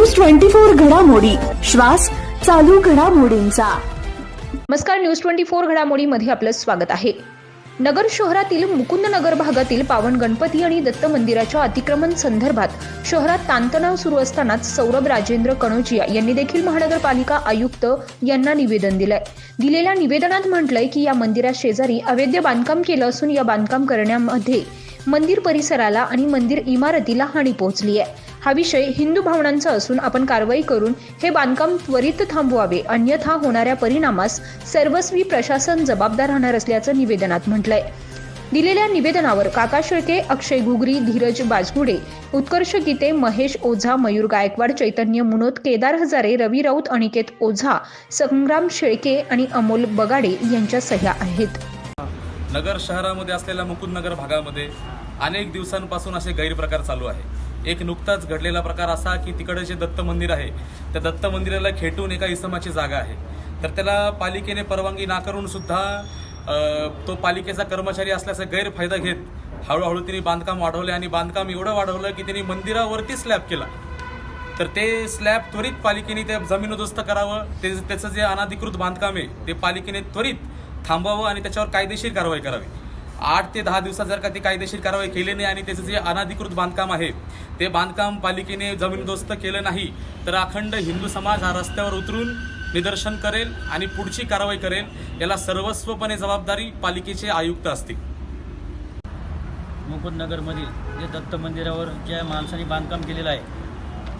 News twenty four घडामोडी. श्वास चालू घडामोडींचा. नमस्कार न्यूज ट्वेंटी फोर घडामोडीमध्ये आपलं स्वागत आहे. नगर शहरातील मुकुंदनगर भागातील पावन गणपती आणि दत्त मंदिराच्या अतिक्रमण संदर्भात शहरात ताणतणाव सुरू असतानाच सौरभ राजेंद्र कणोजिया यांनी देखील महानगरपालिका आयुक्त यांना निवेदन दिलंय. दिलेल्या निवेदनात म्हटलंय की या मंदिरा शेजारी अवैध बांधकाम केलं असून या बांधकाम करण्यामध्ये मंदिर परिसराला आणि मंदिर इमारतीला हानी पोहोचली आहे हा विषय हिंदू भावनांचा असून आपण कारवाई करून हे बांधकाम त्वरित थांबवावे. अन्यथा होणाऱ्या परिणामास सर्वस्वी प्रशासन जबाबदार राहणार असल्याचं निवेदनात म्हटलंय. दिलेल्या निवेदनावर काका शेळके अक्षय घुगरी धीरज बाजगुडे उत्कर्ष गीते महेश ओझा मयूर गायकवाड चैतन्य मुनोद केदार हजारे रवी राऊत अनिकेत ओझा संग्राम शेळके आणि अमोल बगाडे यांच्या सह्या आहेत. नगर शहरामध्ये असलेल्या मुकुंदनगर भागामध्ये अनेक दिवसांपासून असे गैरप्रकार चालू आहे एक नुकताच घडलेला प्रकार असा की तिकडे जे दत्त मंदिर आहे त्या दत्त मंदिराला खेटून एका इसमाची जागा आहे. तर त्याला पालिकेने परवानगी नाकारून सुद्धा तो पालिकेचा कर्मचारी असल्याचा गैरफायदा घेत हळूहळू त्यांनी बांधकाम वाढवले आणि बांधकाम एवढं वाढवलं की त्यांनी मंदिरावरती स्लॅब केला. तर ते स्लॅब त्वरित पालिकेने त्या जमीनदोस्त करावं ते त्याचं जे अनाधिकृत बांधकाम आहे ते पालिकेने त्वरित थांबवावं आणि त्याच्यावर कायदेशीर कारवाई करावी. आठ ते दहा दिवसात जर का ते कायदेशीर कारवाई केली नाही आणि त्याचं जे अनाधिकृत बांधकाम आहे ते बांधकाम पालिकेने जमीनदोस्त केलं नाही तर अखंड हिंदू समाज हा रस्त्यावर उतरून निदर्शन करेल आणि पुढची कारवाई करेल याला सर्वस्वपणे जबाबदारी पालिकेचे आयुक्त असतील. मुकुंदनगरमधील जे दत्त मंदिरावर ज्या माणसाने बांधकाम केलेलं आहे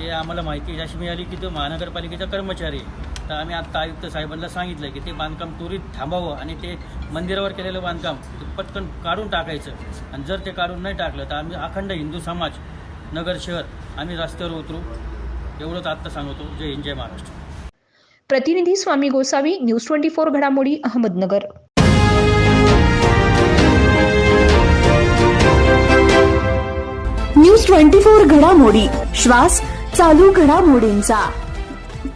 ते आम्हाला माहिती अशी मिळाली की तो महानगरपालिकेचा कर्मचारी आहे. तर आम्ही आत्ता आयुक्त साहेबांना सांगितलं की ते बांधकाम त्वरित थांबावं आणि ते मंदिरावर केलेलं बांधकाम ते पटकन काढून टाकायचं. आणि जर ते काढून नाही टाकलं तर आम्ही अखंड हिंदू समाज नगर शहर आम्ही रस्त्यावर उतरू. एवढंच आत्ता सांगतो. जय हिंद जय महाराष्ट्र. प्रतिनिधी Swami Gosavi news twenty four घडामोडी अहमदनगर. न्यूज ट्वेंटी फोर घडामोडी श्वास चालू घडामोडींचा.